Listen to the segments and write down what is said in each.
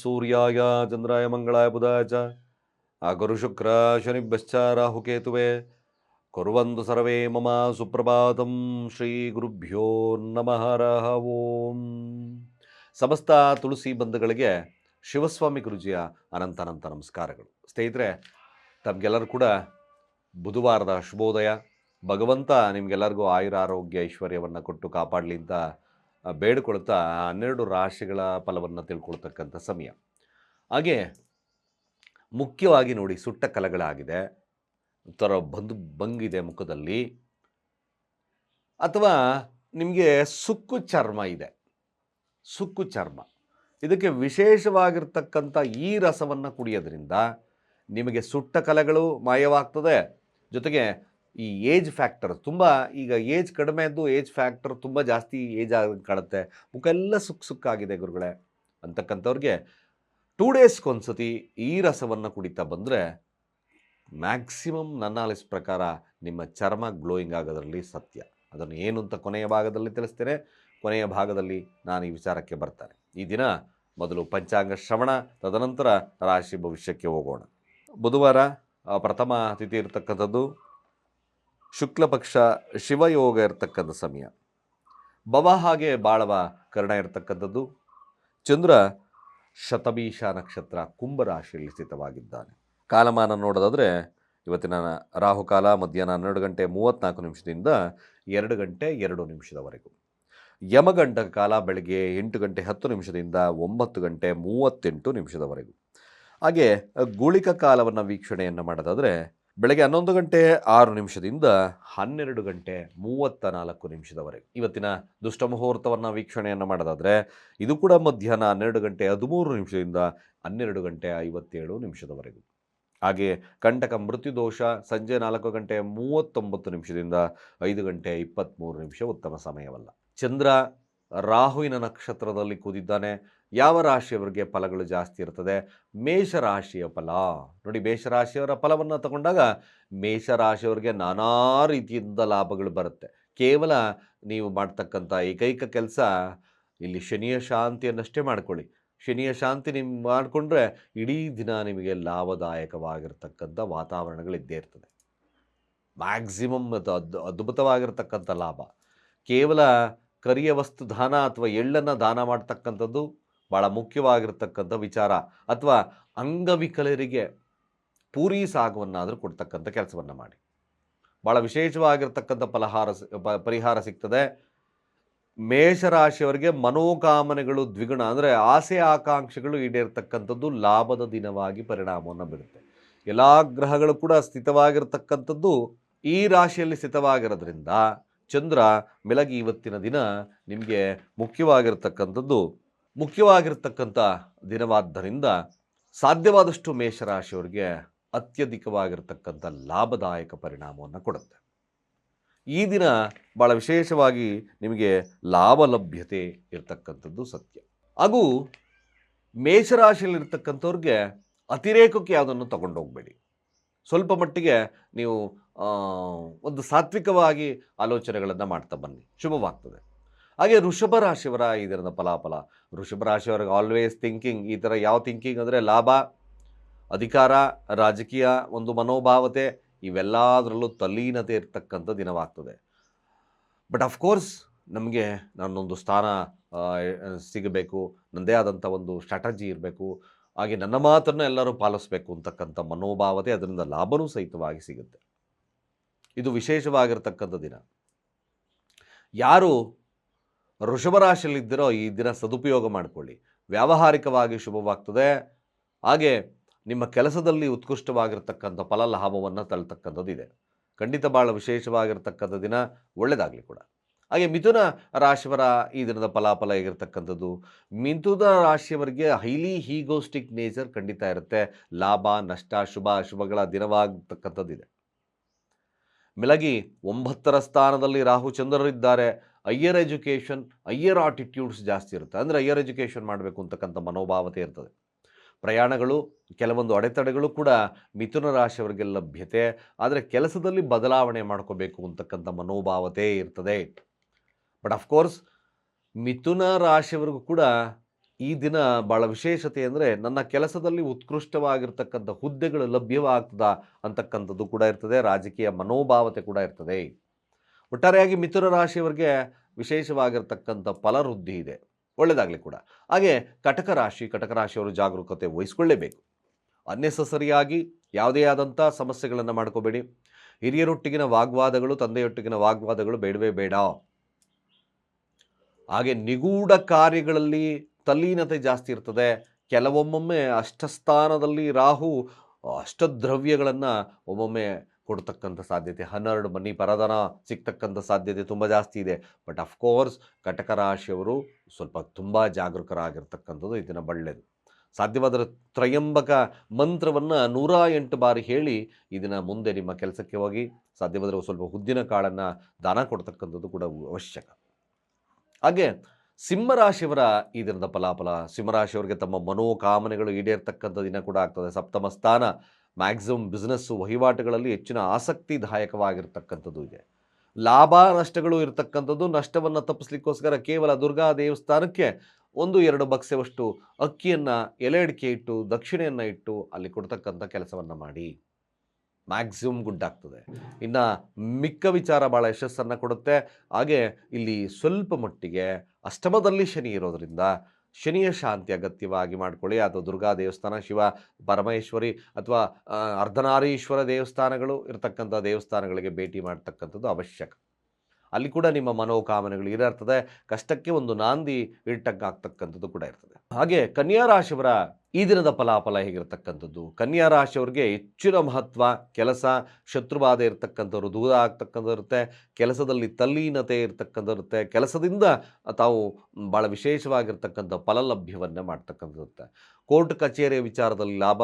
ಸೂರ್ಯಾಯ ಚಂದ್ರಾಯ ಮಂಗಳಾಯ ಬುಧಾಯ ಚ. ಆ ಗುರು ಶುಕ್ರ ಶನಿಭ್ಯಶ್ಚ ರಾಹುಕೇತುವೆ ಕುರುವಂತು ಸರ್ವೇ ಮಮ ಸುಪ್ರಭಾತಂ ಶ್ರೀ ಗುರುಭ್ಯೋ ನಮಃ ಹರಃ ಓಂ. ಸಮಸ್ತ ತುಳಸಿ ಬಂಧುಗಳಿಗೆ ಶಿವಸ್ವಾಮಿ ಗುರುಜಿಯ ಅನಂತ ಅನಂತ ನಮಸ್ಕಾರಗಳು. ಸ್ನೇಹಿತರೆ, ತಮಗೆಲ್ಲರೂ ಕೂಡ ಬುಧವಾರದ ಶುಭೋದಯ. ಭಗವಂತ ನಿಮಗೆಲ್ಲರಿಗೂ ಆಯುರಾರೋಗ್ಯ ಐಶ್ವರ್ಯವನ್ನು ಕೊಟ್ಟು ಕಾಪಾಡಲಿ ಅಂತ ಬೇಡಿಕೊಳ್ತಾ ಹನ್ನೆರಡು ರಾಶಿಗಳ ಫಲವನ್ನು ತಿಳ್ಕೊಳ್ತಕ್ಕಂಥ ಸಮಯ. ಹಾಗೆ ಮುಖ್ಯವಾಗಿ ನೋಡಿ ಸುಟ್ಟ ಕಲಗಳಾಗಿದೆ. ಒಂಥರ ಬಂದು ಬಂಗಿದೆ ಮುಖದಲ್ಲಿ. ಅಥವಾ ನಿಮಗೆ ಸುಕ್ಕು ಚರ್ಮ ಇದೆ. ಸುಕ್ಕು ಚರ್ಮ. ಇದಕ್ಕೆ ವಿಶೇಷವಾಗಿರ್ತಕ್ಕಂಥ ಈ ರಸವನ್ನು ಕುಡಿಯೋದ್ರಿಂದ ನಿಮಗೆ ಸುಟ್ಟ ಕಲೆಗಳು ಮಾಯವಾಗ್ತದೆ. ಜೊತೆಗೆ ಈ ಏಜ್ ಫ್ಯಾಕ್ಟರ್ ತುಂಬ, ಈಗ ಏಜ್ ಕಡಿಮೆ ಇದ್ದು ಏಜ್ ಫ್ಯಾಕ್ಟರ್ ತುಂಬ ಜಾಸ್ತಿ ಏಜ್ ಆಗಿ ಕಾಣುತ್ತೆ. ಮುಖ ಎಲ್ಲ ಸುಕ್ ಸುಕ್ಕಾಗಿದೆ ಗುರುಗಳೇ. ಅಂತಕ್ಕಂಥವ್ರಿಗೆ ಟೂ ಡೇಸ್ಗೊಂದ್ಸತಿ ಈ ರಸವನ್ನು ಕುಡಿತಾ ಬಂದರೆ ಮ್ಯಾಕ್ಸಿಮಮ್ ನನ್ನ ಅನಿಸ್ ಪ್ರಕಾರ ನಿಮ್ಮ ಚರ್ಮ ಗ್ಲೋಯಿಂಗ್ ಆಗೋದ್ರಲ್ಲಿ ಸತ್ಯ. ಅದನ್ನು ಏನು ಅಂತ ಕೊನೆಯ ಭಾಗದಲ್ಲಿ ತಿಳಿಸ್ತೇನೆ. ಕೊನೆಯ ಭಾಗದಲ್ಲಿ ನಾನು ಈ ವಿಚಾರಕ್ಕೆ ಬರ್ತಾರೆ ಈ ದಿನ ಮೊದಲು ಪಂಚಾಂಗ ಶ್ರವಣ, ತದನಂತರ ರಾಶಿ ಭವಿಷ್ಯಕ್ಕೆ ಹೋಗೋಣ. ಬುಧವಾರ ಪ್ರಥಮ ತಿಥಿ ಇರತಕ್ಕಂಥದ್ದು ಶುಕ್ಲ ಪಕ್ಷ ಶಿವಯೋಗ ಇರತಕ್ಕಂಥ ಸಮಯ. ಬವ ಹಾಗೆ ಬಾಳವ ಕರ್ಣ ಇರತಕ್ಕಂಥದ್ದು. ಚಂದ್ರ ಶತಭೀಷ ನಕ್ಷತ್ರ ಕುಂಭರಾಶಿಯಲ್ಲಿ ಸ್ಥಿತವಾಗಿದ್ದಾನೆ. ಕಾಲಮಾನ ನೋಡೋದಾದರೆ ಇವತ್ತಿನ ರಾಹುಕಾಲ ಮಧ್ಯಾಹ್ನ ಹನ್ನೆರಡು ಗಂಟೆ ಮೂವತ್ತ್ನಾಲ್ಕು ನಿಮಿಷದಿಂದ ಎರಡು ಗಂಟೆ ಎರಡು ನಿಮಿಷದವರೆಗೂ. ಯಮಗಂಟ ಕಾಲ ಬೆಳಗ್ಗೆ ಎಂಟು ಗಂಟೆ ಹತ್ತು ನಿಮಿಷದಿಂದ ಒಂಬತ್ತು ಗಂಟೆ ಮೂವತ್ತೆಂಟು ನಿಮಿಷದವರೆಗೂ. ಹಾಗೆ ಗುಳಿಕ ಕಾಲವನ್ನು ವೀಕ್ಷಣೆಯನ್ನು ಮಾಡೋದಾದರೆ ಬೆಳಗ್ಗೆ ಹನ್ನೊಂದು ಗಂಟೆ ಆರು ನಿಮಿಷದಿಂದ ಹನ್ನೆರಡು ಗಂಟೆ ಮೂವತ್ತ ನಾಲ್ಕು ನಿಮಿಷದವರೆಗೆ. ಇವತ್ತಿನ ದುಷ್ಟ ಮುಹೂರ್ತವನ್ನು ವೀಕ್ಷಣೆಯನ್ನು ಮಾಡೋದಾದರೆ, ಇದು ಕೂಡ ಮಧ್ಯಾಹ್ನ ಹನ್ನೆರಡು ಗಂಟೆ ಹದಿಮೂರು ನಿಮಿಷದಿಂದ ಹನ್ನೆರಡು ಗಂಟೆ ಐವತ್ತೇಳು ನಿಮಿಷದವರೆಗೆ. ಹಾಗೆ ಕಂಟಕ ಮೃತ್ಯು ದೋಷ ಸಂಜೆ ನಾಲ್ಕು ಗಂಟೆ ಮೂವತ್ತೊಂಬತ್ತು ನಿಮಿಷದಿಂದ ಐದು ಗಂಟೆ ಇಪ್ಪತ್ತ್ಮೂರು ನಿಮಿಷ ಉತ್ತಮ ಸಮಯವಲ್ಲ. ಚಂದ್ರ ರಾಹುವಿನ ನಕ್ಷತ್ರದಲ್ಲಿ ಕೂದಿದ್ದಾನೆ, ಯಾವ ರಾಶಿಯವರಿಗೆ ಫಲಗಳು ಜಾಸ್ತಿ ಇರ್ತದೆ? ಮೇಷರಾಶಿಯ ಫಲ. ನೋಡಿ, ಮೇಷರಾಶಿಯವರ ಫಲವನ್ನು ತಗೊಂಡಾಗ ಮೇಷರಾಶಿಯವರಿಗೆ ನಾನಾ ರೀತಿಯಿಂದ ಲಾಭಗಳು ಬರುತ್ತೆ. ಕೇವಲ ನೀವು ಮಾಡ್ತಕ್ಕಂಥ ಏಕೈಕ ಕೆಲಸ ಇಲ್ಲಿ ಶನಿಯ ಶಾಂತಿಯನ್ನಷ್ಟೇ ಮಾಡ್ಕೊಳ್ಳಿ. ಶನಿಯ ಶಾಂತಿ ನಿಮ್ಮ ಮಾಡಿಕೊಂಡ್ರೆ ಇಡೀ ದಿನ ನಿಮಗೆ ಲಾಭದಾಯಕವಾಗಿರ್ತಕ್ಕಂಥ ವಾತಾವರಣಗಳಿದ್ದೇ ಇರ್ತದೆ. ಮ್ಯಾಕ್ಸಿಮಮ್ ಅದ್ ಅದ್ಭುತವಾಗಿರ್ತಕ್ಕಂಥ ಲಾಭ. ಕೇವಲ ಕರಿಯ ವಸ್ತು ದಾನ ಅಥವಾ ಎಳ್ಳನ್ನು ದಾನ ಮಾಡ್ತಕ್ಕಂಥದ್ದು ಭಾಳ ಮುಖ್ಯವಾಗಿರ್ತಕ್ಕಂಥ ವಿಚಾರ. ಅಥವಾ ಅಂಗವಿಕಲರಿಗೆ ಪೂರಿ ಸಾಗವನ್ನಾದರೂ ಕೊಡ್ತಕ್ಕಂಥ ಕೆಲಸವನ್ನು ಮಾಡಿ. ಭಾಳ ವಿಶೇಷವಾಗಿರ್ತಕ್ಕಂಥ ಫಲಹಾರ ಪರಿಹಾರ ಸಿಗ್ತದೆ. ಮೇಷರಾಶಿಯವರಿಗೆ ಮನೋಕಾಮನೆಗಳು ದ್ವಿಗುಣ ಅಂದರೆ ಆಸೆ ಆಕಾಂಕ್ಷೆಗಳು ಈಡೇರ್ತಕ್ಕಂಥದ್ದು ಲಾಭದ ದಿನವಾಗಿ ಪರಿಣಾಮವನ್ನು ಬೀರುತ್ತೆ. ಎಲ್ಲ ಗ್ರಹಗಳು ಕೂಡ ಸ್ಥಿತವಾಗಿರ್ತಕ್ಕಂಥದ್ದು ಈ ರಾಶಿಯಲ್ಲಿ ಸ್ಥಿತವಾಗಿರೋದ್ರಿಂದ ಚಂದ್ರ ಮೆಲಗಿ ಇವತ್ತಿನ ದಿನ ನಿಮಗೆ ಮುಖ್ಯವಾಗಿರ್ತಕ್ಕಂಥದ್ದು. ಮುಖ್ಯವಾಗಿರ್ತಕ್ಕಂಥ ದಿನವಾದ್ದರಿಂದ ಸಾಧ್ಯವಾದಷ್ಟು ಮೇಷರಾಶಿಯವರಿಗೆ ಅತ್ಯಧಿಕವಾಗಿರ್ತಕ್ಕಂಥ ಲಾಭದಾಯಕ ಪರಿಣಾಮವನ್ನು ಕೊಡುತ್ತೆ. ಈ ದಿನ ಭಾಳ ವಿಶೇಷವಾಗಿ ನಿಮಗೆ ಲಾಭ ಲಭ್ಯತೆ ಇರತಕ್ಕಂಥದ್ದು ಸತ್ಯ. ಹಾಗೂ ಮೇಷರಾಶಿಯಲ್ಲಿರ್ತಕ್ಕಂಥವ್ರಿಗೆ ಅತಿರೇಕಕ್ಕೆ ಯಾವುದನ್ನು ತಗೊಂಡೋಗಬೇಡಿ. ಸ್ವಲ್ಪ ಮಟ್ಟಿಗೆ ನೀವು ಒಂದು ಸಾತ್ವಿಕವಾಗಿ ಆಲೋಚನೆಗಳನ್ನು ಮಾಡ್ತಾ ಬನ್ನಿ. ಶುಭವಾಗ್ತದೆ. ಹಾಗೆ ಋಷಭ ರಾಶಿಯವರ ಇದರಿಂದ ಫಲಾಫಲ. ಋಷಭ ರಾಶಿಯವರಿಗೆ ಆಲ್ವೇಸ್ ಥಿಂಕಿಂಗ್ ಈ ಥರ ಯಾವ ಥಿಂಕಿಂಗ್ ಅಂದರೆ ಲಾಭ, ಅಧಿಕಾರ, ರಾಜಕೀಯ, ಒಂದು ಮನೋಭಾವತೆ, ಇವೆಲ್ಲದರಲ್ಲೂ ತಲ್ಲೀನತೆ ಇರ್ತಕ್ಕಂಥ ದಿನವಾಗ್ತದೆ. ಬಟ್ ಅಫ್ಕೋರ್ಸ್ ನಮಗೆ ನನ್ನೊಂದು ಸ್ಥಾನ ಸಿಗಬೇಕು ನನ್ನದೇ ಆದಂಥ ಒಂದು ಸ್ಟ್ರಾಟಜಿ ಇರಬೇಕು. ಹಾಗೆ ನನ್ನ ಮಾತನ್ನು ಎಲ್ಲರೂ ಪಾಲಿಸಬೇಕು ಅಂತಕ್ಕಂಥ ಮನೋಭಾವತೆ ಅದರಿಂದ ಲಾಭನೂ ಸಹಿತವಾಗಿ ಸಿಗುತ್ತೆ. ಇದು ವಿಶೇಷವಾಗಿರ್ತಕ್ಕಂಥ ದಿನ. ಯಾರು ವೃಷಭರಾಶಿಯಲ್ಲಿದ್ದೀರೋ ಈ ದಿನ ಸದುಪಯೋಗ ಮಾಡಿಕೊಳ್ಳಿ. ವ್ಯಾವಹಾರಿಕವಾಗಿ ಶುಭವಾಗ್ತದೆ. ಹಾಗೆ ನಿಮ್ಮ ಕೆಲಸದಲ್ಲಿ ಉತ್ಕೃಷ್ಟವಾಗಿರ್ತಕ್ಕಂಥ ಫಲ ಲಾಭವನ್ನು ತಳ್ತಕ್ಕಂಥದ್ದು ಇದೆ. ಖಂಡಿತ ಭಾಳ ವಿಶೇಷವಾಗಿರ್ತಕ್ಕಂಥ ದಿನ ಒಳ್ಳೆಯದಾಗಲಿ ಕೂಡ. ಹಾಗೆ ಮಿಥುನ ರಾಶಿಯವರ ಈ ದಿನದ ಫಲಾಫಲ ಹೇಗಿರ್ತಕ್ಕಂಥದ್ದು? ಮಿಥುನ ರಾಶಿಯವರಿಗೆ ಹೈಲಿ ಹೀಗೋಸ್ಟಿಕ್ ನೇಚರ್ ಖಂಡಿತ ಇರುತ್ತೆ. ಲಾಭ, ನಷ್ಟ, ಶುಭ, ಅಶುಭಗಳ ದಿನವಾಗತಕ್ಕಂಥದ್ದಿದೆ. ಮೆಲಗಿ ಒಂಬತ್ತರ ಸ್ಥಾನದಲ್ಲಿ ರಾಹು ಚಂದ್ರರಿದ್ದಾರೆ. ಹೈಯರ್ ಎಜುಕೇಷನ್ ಅಯ್ಯರ್ ಆಟಿಟ್ಯೂಡ್ಸ್ ಜಾಸ್ತಿ ಇರುತ್ತೆ. ಅಂದರೆ ಅಯ್ಯರ್ ಎಜುಕೇಷನ್ ಮಾಡಬೇಕು ಅಂತಕ್ಕಂಥ ಮನೋಭಾವತೆ ಇರ್ತದೆ. ಪ್ರಯಾಣಗಳು, ಕೆಲವೊಂದು ಅಡೆತಡೆಗಳು ಕೂಡ ಮಿಥುನ ರಾಶಿಯವರಿಗೆ ಲಭ್ಯತೆ. ಆದರೆ ಕೆಲಸದಲ್ಲಿ ಬದಲಾವಣೆ ಮಾಡ್ಕೋಬೇಕು ಅಂತಕ್ಕಂಥ ಮನೋಭಾವತೆ ಇರ್ತದೆ. ಬಟ್ ಅಫ್ಕೋರ್ಸ್ ಮಿಥುನ ರಾಶಿಯವರೆಗೂ ಕೂಡ ಈ ದಿನ ಭಾಳ ವಿಶೇಷತೆ ಅಂದರೆ ನನ್ನ ಕೆಲಸದಲ್ಲಿ ಉತ್ಕೃಷ್ಟವಾಗಿರ್ತಕ್ಕಂಥ ಹುದ್ದೆಗಳು ಲಭ್ಯವಾಗ್ತದ ಅಂತಕ್ಕಂಥದ್ದು ಕೂಡ ಇರ್ತದೆ, ರಾಜಕೀಯ ಮನೋಭಾವತೆ ಕೂಡ ಇರ್ತದೆ. ಒಟ್ಟಾರೆಯಾಗಿ ಮಿಥುನ ರಾಶಿಯವರಿಗೆ ವಿಶೇಷವಾಗಿರ್ತಕ್ಕಂಥ ಫಲವೃದ್ಧಿ ಇದೆ ಒಳ್ಳೆಯದಾಗಲಿ ಕೂಡ. ಹಾಗೆ ಕಟಕ ರಾಶಿ, ಕಟಕ ರಾಶಿಯವರು ಜಾಗರೂಕತೆ ವಹಿಸ್ಕೊಳ್ಳೇಬೇಕು. ಅನ್ನೆಸಸರಿಯಾಗಿ ಯಾವುದೇ ಆದಂಥ ಸಮಸ್ಯೆಗಳನ್ನು ಮಾಡ್ಕೋಬೇಡಿ. ಹಿರಿಯರೊಟ್ಟಿಗಿನ ವಾಗ್ವಾದಗಳು, ತಂದೆಯೊಟ್ಟಿಗಿನ ವಾಗ್ವಾದಗಳು ಬೇಡವೇ ಬೇಡ. ಹಾಗೆ ನಿಗೂಢ ಕಾರ್ಯಗಳಲ್ಲಿ ತಲ್ಲೀನತೆ ಜಾಸ್ತಿ ಇರ್ತದೆ. ಕೆಲವೊಮ್ಮೊಮ್ಮೆ ಅಷ್ಟಸ್ಥಾನದಲ್ಲಿ ರಾಹು ಅಷ್ಟದ್ರವ್ಯಗಳನ್ನು ಒಮ್ಮೊಮ್ಮೆ ಕೊಡ್ತಕ್ಕಂಥ ಸಾಧ್ಯತೆ. ಹನ್ನೆರಡು ಮನಿ ಪರದನ ಸಿಗ್ತಕ್ಕಂಥ ಸಾಧ್ಯತೆ ತುಂಬ ಜಾಸ್ತಿ ಇದೆ. ಬಟ್ ಅಫ್ಕೋರ್ಸ್ ಕಟಕ ರಾಶಿಯವರು ಸ್ವಲ್ಪ ತುಂಬ ಜಾಗರೂಕರಾಗಿರ್ತಕ್ಕಂಥದ್ದು ಇದನ್ನು ಒಳ್ಳೆಯದು ಸಾಧ್ಯವಾದರೆ ತ್ರಯಂಬಕ ಮಂತ್ರವನ್ನು ನೂರ ಎಂಟು ಬಾರಿ ಹೇಳಿ ಇದನ್ನು ಮುಂದೆ ನಿಮ್ಮ ಕೆಲಸಕ್ಕೆ ಹೋಗಿ, ಸಾಧ್ಯವಾದರೆ ಸ್ವಲ್ಪ ಉದ್ದಿನ ಕಾಳನ್ನು ದಾನ ಕೊಡ್ತಕ್ಕಂಥದ್ದು ಕೂಡ ಅವಶ್ಯಕ. ಹಾಗೆ ಸಿಂಹರಾಶಿಯವರ ಈ ದಿನದ ಫಲಾಫಲ. ಸಿಂಹರಾಶಿಯವರಿಗೆ ತಮ್ಮ ಮನೋಕಾಮನೆಗಳು ಈಡೇರ್ತಕ್ಕಂಥ ದಿನ ಕೂಡ ಆಗ್ತದೆ. ಸಪ್ತಮ ಸ್ಥಾನ ಮ್ಯಾಕ್ಸಿಮಮ್ ಬಿಸ್ನೆಸ್ಸು ವಹಿವಾಟುಗಳಲ್ಲಿ ಹೆಚ್ಚಿನ ಆಸಕ್ತಿದಾಯಕವಾಗಿರ್ತಕ್ಕಂಥದ್ದು ಇದೆ. ಲಾಭ ನಷ್ಟಗಳು ಇರತಕ್ಕಂಥದ್ದು ನಷ್ಟವನ್ನು ತಪ್ಪಿಸ್ಲಿಕ್ಕೋಸ್ಕರ ಕೇವಲ ದುರ್ಗಾ ದೇವಸ್ಥಾನಕ್ಕೆ ಒಂದು ಎರಡು ಬಕ್ಸೆವಷ್ಟು ಅಕ್ಕಿಯನ್ನು ಎಲೆ ಅಡಿಕೆ ಇಟ್ಟು, ದಕ್ಷಿಣೆಯನ್ನು ಇಟ್ಟು ಅಲ್ಲಿ ಕೊಡ್ತಕ್ಕಂಥ ಕೆಲಸವನ್ನು ಮಾಡಿ. ಮ್ಯಾಕ್ಸಿಮಮ್ ಗುಡ್ ಆಗ್ತದೆ ಇನ್ನು ಮಿಕ್ಕ ವಿಚಾರ ಭಾಳ ಯಶಸ್ಸನ್ನು ಕೊಡುತ್ತೆ. ಹಾಗೆ ಇಲ್ಲಿ ಸ್ವಲ್ಪ ಮಟ್ಟಿಗೆ ಅಷ್ಟಮದಲ್ಲಿ ಶನಿ ಇರೋದರಿಂದ ಶನಿಯ ಶಾಂತಿ ಅಗತ್ಯವಾಗಿ ಮಾಡ್ಕೊಳ್ಳಿ. ಅಥವಾ ದುರ್ಗಾ ದೇವಸ್ಥಾನ, ಶಿವ, ಪರಮೇಶ್ವರಿ ಅಥವಾ ಅರ್ಧನಾರೀಶ್ವರ ದೇವಸ್ಥಾನಗಳು ಇರತಕ್ಕಂಥ ದೇವಸ್ಥಾನಗಳಿಗೆ ಭೇಟಿ ಮಾಡ್ತಕ್ಕಂಥದ್ದು ಅವಶ್ಯಕ. ಅಲ್ಲಿ ಕೂಡ ನಿಮ್ಮ ಮನೋಕಾಮನೆಗಳು ಈಡೇರ್ತದೆ ಕಷ್ಟಕ್ಕೆ ಒಂದು ನಾಂದಿ ಇಟ್ಟಕ್ಕಾಗ್ತಕ್ಕಂಥದ್ದು ಕೂಡ ಇರ್ತದೆ. ಹಾಗೆ ಕನ್ಯಾ ರಾಶಿಯವರ ಈ ದಿನದ ಫಲಾಫಲ ಹೇಗಿರ್ತಕ್ಕಂಥದ್ದು? ಕನ್ಯಾ ರಾಶಿಯವ್ರಿಗೆ ಹೆಚ್ಚಿನ ಮಹತ್ವ, ಕೆಲಸ, ಶತ್ರುಬಾಧೆ ಇರತಕ್ಕಂಥವ್ರು ದೂರ ಆಗ್ತಕ್ಕಂಥದ್ದು ಇರುತ್ತೆ. ಕೆಲಸದಲ್ಲಿ ತಲ್ಲೀನತೆ ಇರ್ತಕ್ಕಂಥದ್ದು ಇರುತ್ತೆ. ಕೆಲಸದಿಂದ ತಾವು ಭಾಳ ವಿಶೇಷವಾಗಿರ್ತಕ್ಕಂಥ ಫಲಲಭ್ಯವನ್ನು ಮಾಡ್ತಕ್ಕಂಥದ್ದಿರುತ್ತೆ ಕೋರ್ಟ್ ಕಚೇರಿಯ ವಿಚಾರದಲ್ಲಿ ಲಾಭ,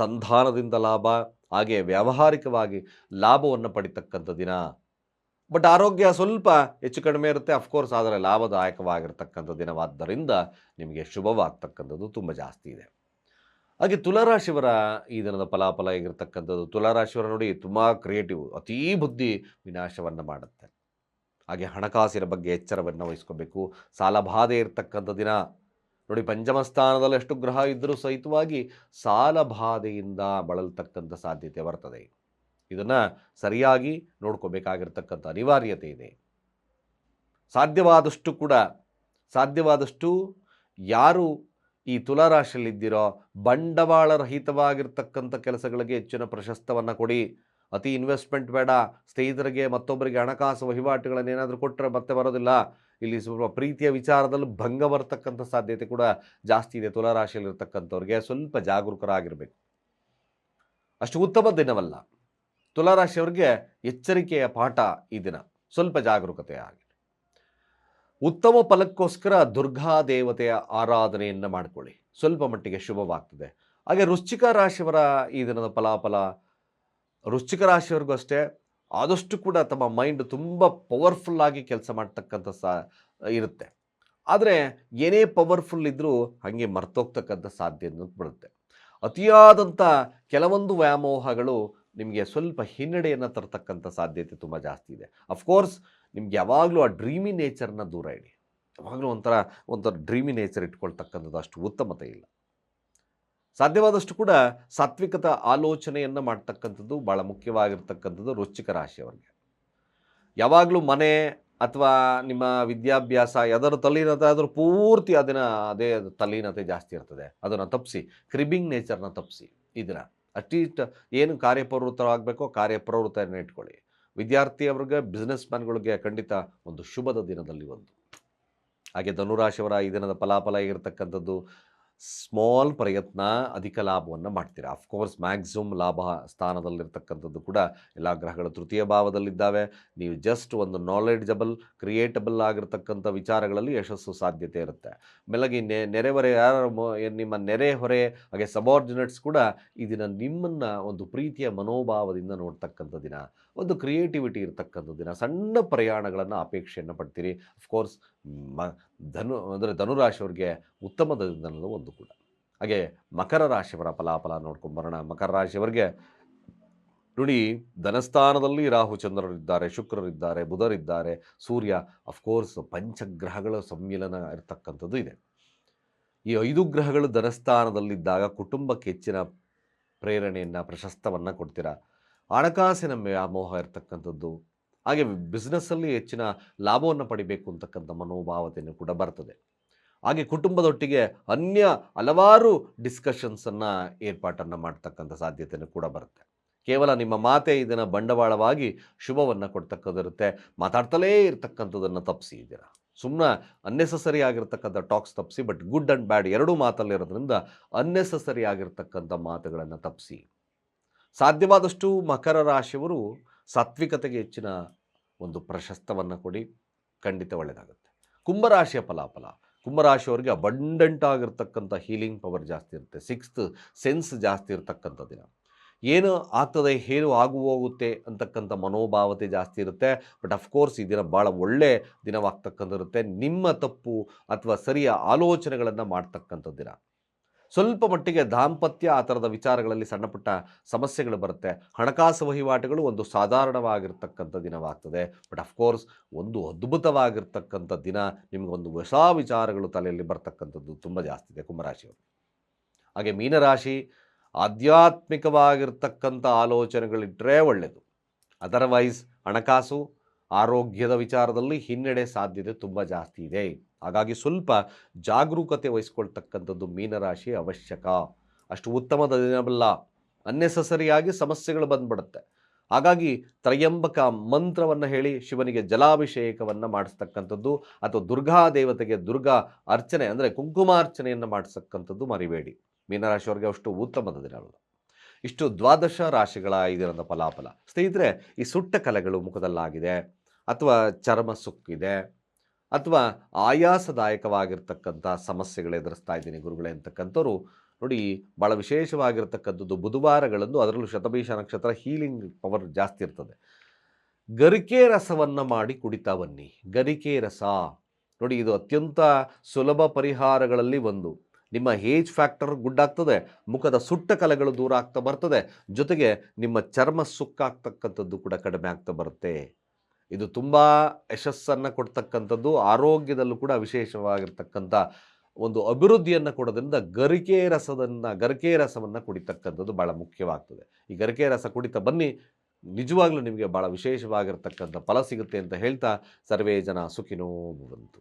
ಸಂಧಾನದಿಂದ ಲಾಭ, ಹಾಗೆ ವ್ಯಾವಹಾರಿಕವಾಗಿ ಲಾಭವನ್ನು ಪಡಿತಕ್ಕಂಥ ದಿನ. ಬಟ್ ಆರೋಗ್ಯ ಸ್ವಲ್ಪ ಹೆಚ್ಚು ಕಡಿಮೆ ಇರುತ್ತೆ. ಅಫ್ಕೋರ್ಸ್ ಆದರೆ ಲಾಭದಾಯಕವಾಗಿರ್ತಕ್ಕಂಥ ದಿನವಾದ್ದರಿಂದ ನಿಮಗೆ ಶುಭವಾಗ್ತಕ್ಕಂಥದ್ದು ತುಂಬ ಜಾಸ್ತಿ ಇದೆ. ಹಾಗೆ ತುಲಾರಾಶಿಯವರ ಈ ದಿನದ ಫಲಾಫಲ ಹೇಗಿರ್ತಕ್ಕಂಥದ್ದು? ತುಲಾರಾಶಿಯವರ ನೋಡಿ ತುಂಬ ಕ್ರಿಯೇಟಿವ್ ಅತೀ ಬುದ್ಧಿ ವಿನಾಶವನ್ನು ಮಾಡುತ್ತೆ. ಹಾಗೆ ಹಣಕಾಸಿನ ಬಗ್ಗೆ ಎಚ್ಚರವನ್ನು ವಹಿಸ್ಕೋಬೇಕು. ಸಾಲಬಾಧೆ ಇರತಕ್ಕಂಥ ದಿನ. ನೋಡಿ, ಪಂಚಮ ಸ್ಥಾನದಲ್ಲಿ ಎಷ್ಟು ಗ್ರಹ ಇದ್ದರೂ ಸಹಿತವಾಗಿ ಸಾಲಬಾಧೆಯಿಂದ ಬಳಲ್ತಕ್ಕಂಥ ಸಾಧ್ಯತೆ ಬರ್ತದೆ. ಇದನ್ನು ಸರಿಯಾಗಿ ನೋಡ್ಕೋಬೇಕಾಗಿರ್ತಕ್ಕಂಥ ಅನಿವಾರ್ಯತೆ ಇದೆ. ಸಾಧ್ಯವಾದಷ್ಟು ಕೂಡ, ಸಾಧ್ಯವಾದಷ್ಟು ಯಾರು ಈ ತುಲಾರಾಶಿಯಲ್ಲಿದ್ದೀರೋ ಬಂಡವಾಳ ರಹಿತವಾಗಿರ್ತಕ್ಕಂಥ ಕೆಲಸಗಳಿಗೆ ಹೆಚ್ಚಿನ ಪ್ರಶಸ್ತವನ್ನು ಕೊಡಿ. ಅತಿ ಇನ್ವೆಸ್ಟ್ಮೆಂಟ್ ಬೇಡ, ಸ್ನೇಹಿತರಿಗೆ ಮತ್ತೊಬ್ಬರಿಗೆ ಹಣಕಾಸು ವಹಿವಾಟುಗಳನ್ನು ಏನಾದರೂ ಕೊಟ್ಟರೆ ಮತ್ತೆ ಬರೋದಿಲ್ಲ. ಇಲ್ಲಿ ಸ್ವಲ್ಪ ಪ್ರೀತಿಯ ವಿಚಾರದಲ್ಲೂ ಭಂಗ ಬರ್ತಕ್ಕಂಥ ಸಾಧ್ಯತೆ ಕೂಡ ಜಾಸ್ತಿ ಇದೆ ತುಲಾರಾಶಿಯಲ್ಲಿರ್ತಕ್ಕಂಥವ್ರಿಗೆ. ಸ್ವಲ್ಪ ಜಾಗರೂಕರಾಗಿರಬೇಕು. ಅಷ್ಟು ಉತ್ತಮ ದಿನವಲ್ಲ. ತುಲಾರಾಶಿಯವರಿಗೆ ಎಚ್ಚರಿಕೆಯ ಪಾಠ ಈ ದಿನ. ಸ್ವಲ್ಪ ಜಾಗರೂಕತೆ ಆಗಿದೆ ಉತ್ತಮ ಫಲಕ್ಕೋಸ್ಕರ ದುರ್ಗಾ ದೇವತೆಯ ಆರಾಧನೆಯನ್ನು ಮಾಡಿಕೊಳ್ಳಿ. ಸ್ವಲ್ಪ ಮಟ್ಟಿಗೆ ಶುಭವಾಗ್ತದೆ. ಹಾಗೆ ವೃಶ್ಚಿಕ ರಾಶಿಯವರ ಈ ದಿನದ ಫಲಾಫಲ, ವೃಶ್ಚಿಕ ರಾಶಿಯವರಿಗೂ ಅಷ್ಟೇ, ಆದಷ್ಟು ಕೂಡ ತಮ್ಮ ಮೈಂಡ್ ತುಂಬ ಪವರ್ಫುಲ್ ಆಗಿ ಕೆಲಸ ಮಾಡ್ತಕ್ಕಂಥ ಸಾ, ಇರುತ್ತೆ. ಆದರೆ ಏನೇ ಪವರ್ಫುಲ್ ಇದ್ದರೂ ಹಾಗೆ ಮರ್ತೋಗ್ತಕ್ಕಂಥ ಸಾಧ್ಯತೆ ಬರುತ್ತೆ ಅತಿಯಾದಂಥ ಕೆಲವೊಂದು ವ್ಯಾಮೋಹಗಳು ನಿಮಗೆ ಸ್ವಲ್ಪ ಹಿನ್ನಡೆಯನ್ನು ತರ್ತಕ್ಕಂಥ ಸಾಧ್ಯತೆ ತುಂಬ ಜಾಸ್ತಿ ಇದೆ. ಅಫ್ಕೋರ್ಸ್ ನಿಮ್ಗೆ ಯಾವಾಗಲೂ ಆ ಡ್ರೀಮಿ ನೇಚರ್ನ ದೂರ ಇಡಿ. ಯಾವಾಗಲೂ ಒಂಥರ ಒಂಥರ ಡ್ರೀಮಿ ನೇಚರ್ ಇಟ್ಕೊಳ್ತಕ್ಕಂಥದ್ದು ಅಷ್ಟು ಉತ್ತಮತೆ ಇಲ್ಲ. ಸಾಧ್ಯವಾದಷ್ಟು ಕೂಡ ಸಾತ್ವಿಕತ ಆಲೋಚನೆಯನ್ನು ಮಾಡ್ತಕ್ಕಂಥದ್ದು ಭಾಳ ಮುಖ್ಯವಾಗಿರ್ತಕ್ಕಂಥದ್ದು ವೃಶ್ಚಿಕ ರಾಶಿಯವರಿಗೆ. ಯಾವಾಗಲೂ ಮನೆ ಅಥವಾ ನಿಮ್ಮ ವಿದ್ಯಾಭ್ಯಾಸ ಯಾವ್ದಾದ್ರು ತಲ್ಲೀನತೆ ಆದರೂ ಪೂರ್ತಿ ಅದನ್ನು ಅದೇ ತಲೀನತೆ ಜಾಸ್ತಿ ಇರ್ತದೆ. ಅದನ್ನು ತಪ್ಪಿಸಿ ಕ್ರಿಬಿಂಗ್ ನೇಚರ್ನ ತಪ್ಪಿಸಿ ಇದನ್ನು ಅಟ್ಲೀಸ್ಟ್ ಏನು ಕಾರ್ಯಪ್ರವೃತ್ತರಾಗಬೇಕೋ ಕಾರ್ಯಪ್ರವೃತ್ತರನ್ನು ಇಟ್ಕೊಳ್ಳಿ. ವಿದ್ಯಾರ್ಥಿಯವ್ರಿಗೆ ಬಿಸ್ನೆಸ್ ಮ್ಯಾನ್ಗಳಿಗೆ ಖಂಡಿತ ಒಂದು ಶುಭದ ದಿನದಲ್ಲಿ ಒಂದು. ಹಾಗೆ ಧನುರಾಶಿಯವರ ಈ ದಿನದ ಫಲಾಫಲ ಆಗಿರ್ತಕ್ಕಂಥದ್ದು ಸ್ಮಾಲ್ ಪ್ರಯತ್ನ ಅಧಿಕ ಲಾಭವನ್ನು ಮಾಡ್ತೀರಾ? ಅಫ್ಕೋರ್ಸ್ ಮ್ಯಾಕ್ಸಿಮಮ್ ಲಾಭ ಸ್ಥಾನದಲ್ಲಿರ್ತಕ್ಕಂಥದ್ದು ಕೂಡ ಎಲ್ಲ ಗ್ರಹಗಳ ತೃತೀಯ ಭಾವದಲ್ಲಿದ್ದಾವೆ. ನೀವು ಜಸ್ಟ್ ಒಂದು ನಾಲೆಡ್ಜಬಲ್ ಕ್ರಿಯೇಟಬಲ್ ಆಗಿರ್ತಕ್ಕಂಥ ವಿಚಾರಗಳಲ್ಲಿ ಯಶಸ್ಸು ಸಾಧ್ಯತೆ ಇರುತ್ತೆ. ಮೇಲಾಗಿ ನೆ, ನೆರೆಹೊರೆ ನಿಮ್ಮ ನೆರೆಹೊರೆ, ಹಾಗೆ ಸಬಾರ್ಡಿನೇಟ್ಸ್ ಕೂಡ ಈ ದಿನ ನಿಮ್ಮನ್ನು ಒಂದು ಪ್ರೀತಿಯ ಮನೋಭಾವದಿಂದ ನೋಡ್ತಕ್ಕಂಥ ದಿನ. ಒಂದು ಕ್ರಿಯೇಟಿವಿಟಿ ಇರತಕ್ಕಂಥ ದಿನ. ಸಣ್ಣ ಪ್ರಯಾಣಗಳನ್ನು ಅಪೇಕ್ಷೆಯನ್ನು ಪಡ್ತೀರಿ. ಅಫ್ಕೋರ್ಸ್ ಮ, ಧನು, ಅಂದರೆ ಧನುರಾಶಿಯವ್ರಿಗೆ ಉತ್ತಮ ದಿನದ ಒಂದು ಕೂಡ. ಹಾಗೆ ಮಕರ ರಾಶಿಯವರ ಫಲಾಫಲ ನೋಡ್ಕೊಂಬರೋಣ ಮಕರ ರಾಶಿಯವರಿಗೆ ನೋಡಿ, ಧನಸ್ಥಾನದಲ್ಲಿ ರಾಹು ಚಂದ್ರರಿದ್ದಾರೆ, ಶುಕ್ರರಿದ್ದಾರೆ, ಬುಧರಿದ್ದಾರೆ, ಸೂರ್ಯ ಅಫ್ಕೋರ್ಸ್ ಪಂಚಗ್ರಹಗಳ ಸಮ್ಮಿಲನ ಇರತಕ್ಕಂಥದ್ದು ಇದೆ. ಈ ಐದು ಗ್ರಹಗಳು ಧನಸ್ಥಾನದಲ್ಲಿದ್ದಾಗ ಕುಟುಂಬಕ್ಕೆ ಹೆಚ್ಚಿನ ಪ್ರೇರಣೆಯನ್ನು, ಪ್ರಶಸ್ತವನ್ನು ಕೊಡ್ತೀರಾ? ಹಣಕಾಸಿನ ವ್ಯಾಮೋಹ ಇರತಕ್ಕಂಥದ್ದು, ಹಾಗೆ ಬಿಸ್ನೆಸ್ಸಲ್ಲಿ ಹೆಚ್ಚಿನ ಲಾಭವನ್ನು ಪಡಿಬೇಕು ಅಂತಕ್ಕಂಥ ಮನೋಭಾವತೆಯನ್ನು ಕೂಡ ಬರ್ತದೆ. ಹಾಗೆ ಕುಟುಂಬದೊಟ್ಟಿಗೆ ಅನ್ಯ ಹಲವಾರು ಡಿಸ್ಕಷನ್ಸನ್ನು ಏರ್ಪಾಟನ್ನು ಮಾಡ್ತಕ್ಕಂಥ ಸಾಧ್ಯತೆಯನ್ನು ಕೂಡ ಬರುತ್ತೆ. ಕೇವಲ ನಿಮ್ಮ ಮಾತೆ ಇದನ್ನು ಬಂಡವಾಳವಾಗಿ ಶುಭವನ್ನು ಕೊಡ್ತಕ್ಕದಿರುತ್ತೆ ಮಾತಾಡ್ತಲೇ ಇರ್ತಕ್ಕಂಥದ್ದನ್ನು ತಪ್ಪಿಸಿ ಇದ್ದೀರ ಸುಮ್ಮನೆ ಅನ್ನೆಸಸರಿ ಆಗಿರ್ತಕ್ಕಂಥ ಟಾಕ್ಸ್ ತಪ್ಪಿಸಿ ಬಟ್ ಗುಡ್ ಆ್ಯಂಡ್ ಬ್ಯಾಡ್ ಎರಡೂ ಮಾತಲ್ಲಿರೋದ್ರಿಂದ ಅನ್ನೆಸಸರಿ ಆಗಿರ್ತಕ್ಕಂಥ ಮಾತುಗಳನ್ನು ತಪ್ಪಿಸಿ ಸಾಧ್ಯವಾದಷ್ಟು ಮಕರ ರಾಶಿಯವರು ಸಾತ್ವಿಕತೆಗೆ ಹೆಚ್ಚಿನ ಒಂದು ಪ್ರಶಸ್ತವನ್ನು ಕೊಡಿ, ಖಂಡಿತ ಒಳ್ಳೆಯದಾಗುತ್ತೆ ಕುಂಭರಾಶಿಯ ಫಲಾಫಲ. ಕುಂಭರಾಶಿಯವರಿಗೆ ಅಬಂಡೆಂಟ್ ಆಗಿರ್ತಕ್ಕಂಥ ಹೀಲಿಂಗ್ ಪವರ್ ಜಾಸ್ತಿ ಇರುತ್ತೆ. ಸಿಕ್ಸ್ತ್ ಸೆನ್ಸ್ ಜಾಸ್ತಿ ಇರತಕ್ಕಂಥ ದಿನ. ಏನು ಆಗ್ತದೆ, ಏನು ಆಗು ಹೋಗುತ್ತೆ ಅಂತಕ್ಕಂಥ ಮನೋಭಾವತೆ ಜಾಸ್ತಿ ಇರುತ್ತೆ. ಬಟ್ ಅಫ್ಕೋರ್ಸ್ ಈ ದಿನ ಭಾಳ ಒಳ್ಳೆ ದಿನವಾಗ್ತಕ್ಕಂಥಿರುತ್ತೆ ನಿಮ್ಮ ತಪ್ಪು ಅಥವಾ ಸರಿಯ ಆಲೋಚನೆಗಳನ್ನು ಮಾಡ್ತಕ್ಕಂಥ ದಿನ ಸ್ವಲ್ಪ ಮಟ್ಟಿಗೆ ದಾಂಪತ್ಯ ಆ ಥರದ ವಿಚಾರಗಳಲ್ಲಿ ಸಣ್ಣಪುಟ್ಟ ಸಮಸ್ಯೆಗಳು ಬರುತ್ತೆ. ಹಣಕಾಸು ವಹಿವಾಟುಗಳು ಒಂದು ಸಾಧಾರಣವಾಗಿರ್ತಕ್ಕಂಥ ದಿನವಾಗ್ತದೆ. ಬಟ್ ಅಫ್ಕೋರ್ಸ್ ಒಂದು ಅದ್ಭುತವಾಗಿರ್ತಕ್ಕಂಥ ದಿನ ನಿಮಗೊಂದು ಹೊಸ ವಿಚಾರಗಳು ತಲೆಯಲ್ಲಿ ಬರ್ತಕ್ಕಂಥದ್ದು ತುಂಬ ಜಾಸ್ತಿ ಇದೆ ಕುಂಭರಾಶಿಯವರು. ಹಾಗೆ ಮೀನರಾಶಿ ಆಧ್ಯಾತ್ಮಿಕವಾಗಿರ್ತಕ್ಕಂಥ ಆಲೋಚನೆಗಳಿಟ್ಟರೆ ಒಳ್ಳೆಯದು ಅದರ್ವೈಸ್ ಹಣಕಾಸು ಆರೋಗ್ಯದ ವಿಚಾರದಲ್ಲಿ ಹಿನ್ನಡೆ ಸಾಧ್ಯತೆ ತುಂಬ ಜಾಸ್ತಿ ಇದೆ. ಹಾಗಾಗಿ ಸ್ವಲ್ಪ ಜಾಗರೂಕತೆ ವಹಿಸ್ಕೊಳ್ತಕ್ಕಂಥದ್ದು ಮೀನರಾಶಿ ಅವಶ್ಯಕ. ಅಷ್ಟು ಉತ್ತಮದ ದಿನವಲ್ಲ. ಅನ್ನೆಸಸರಿಯಾಗಿ ಸಮಸ್ಯೆಗಳು ಬಂದ್ಬಿಡುತ್ತೆ. ಹಾಗಾಗಿ ತ್ರಯಂಬಕ ಮಂತ್ರವನ್ನು ಹೇಳಿ ಶಿವನಿಗೆ ಜಲಾಭಿಷೇಕವನ್ನು ಮಾಡಿಸ್ತಕ್ಕಂಥದ್ದು ಅಥವಾ ದುರ್ಗಾ ದೇವತೆಗೆ ದುರ್ಗಾ ಅರ್ಚನೆ ಅಂದರೆ ಕುಂಕುಮಾರ್ಚನೆಯನ್ನು ಮಾಡಿಸ್ತಕ್ಕಂಥದ್ದು ಮರಿಬೇಡಿ. ಮೀನರಾಶಿಯವರಿಗೆ ಅಷ್ಟು ಉತ್ತಮದ ದಿನವಲ್ಲ. ಇಷ್ಟು ದ್ವಾದಶ ರಾಶಿಗಳ ಇದರ ಫಲಾಫಲ. ಸ್ನೇಹಿತರೆ, ಈ ಸುಟ್ಟ ಕಲೆಗಳು ಮುಖದಲ್ಲಾಗಿದೆ. ಅಥವಾ ಚರ್ಮ ಸುಕ್ಕಿದೆ ಅಥವಾ ಆಯಾಸದಾಯಕವಾಗಿರ್ತಕ್ಕಂಥ ಸಮಸ್ಯೆಗಳು ಎದುರಿಸ್ತಾ ಇದ್ದೀನಿ ಗುರುಗಳೇ ಅಂತಕ್ಕಂಥವ್ರು, ನೋಡಿ ಭಾಳ ವಿಶೇಷವಾಗಿರ್ತಕ್ಕಂಥದ್ದು ಬುಧವಾರಗಳಂದು ಅದರಲ್ಲೂ ಶತಭೀಷ ನಕ್ಷತ್ರ ಹೀಲಿಂಗ್ ಪವರ್ ಜಾಸ್ತಿ ಇರ್ತದೆ. ಗರಿಕೆ ರಸವನ್ನು ಮಾಡಿ ಕುಡಿತಾ ಬನ್ನಿ. ಗರಿಕೆ ರಸ. ನೋಡಿ ಇದು ಅತ್ಯಂತ ಸುಲಭ ಪರಿಹಾರಗಳಲ್ಲಿ ಒಂದು. ನಿಮ್ಮ ಏಜ್ ಫ್ಯಾಕ್ಟರ್ ಗುಡ್ ಆಗ್ತದೆ ಮುಖದ ಸುಟ್ಟ ಕಲೆಗಳು ದೂರ ಆಗ್ತಾ ಬರ್ತದೆ, ಜೊತೆಗೆ ನಿಮ್ಮ ಚರ್ಮ ಸುಕ್ಕಾಗ್ತಕ್ಕಂಥದ್ದು ಕೂಡ ಕಡಿಮೆ ಆಗ್ತಾ ಬರುತ್ತೆ. ಇದು ತುಂಬ ಯಶಸ್ಸನ್ನು ಕೊಡ್ತಕ್ಕಂಥದ್ದು, ಆರೋಗ್ಯದಲ್ಲೂ ಕೂಡ ವಿಶೇಷವಾಗಿರ್ತಕ್ಕಂಥ ಒಂದು ಅಭಿವೃದ್ಧಿಯನ್ನು ಕೊಡೋದ್ರಿಂದ ಗರಿಕೆ ರಸದನ್ನು, ಗರಿಕೆ ರಸವನ್ನು ಕುಡಿತಕ್ಕಂಥದ್ದು ಭಾಳ ಮುಖ್ಯವಾಗ್ತದೆ. ಈ ಗರಿಕೆ ರಸ ಕುಡಿತಾ ಬನ್ನಿ, ನಿಜವಾಗ್ಲೂ ನಿಮಗೆ ಭಾಳ ವಿಶೇಷವಾಗಿರ್ತಕ್ಕಂಥ ಫಲ ಸಿಗುತ್ತೆ ಅಂತ ಹೇಳ್ತಾ ಸರ್ವೇ ಜನ ಸುಖಿನೋ ಭವಂತು.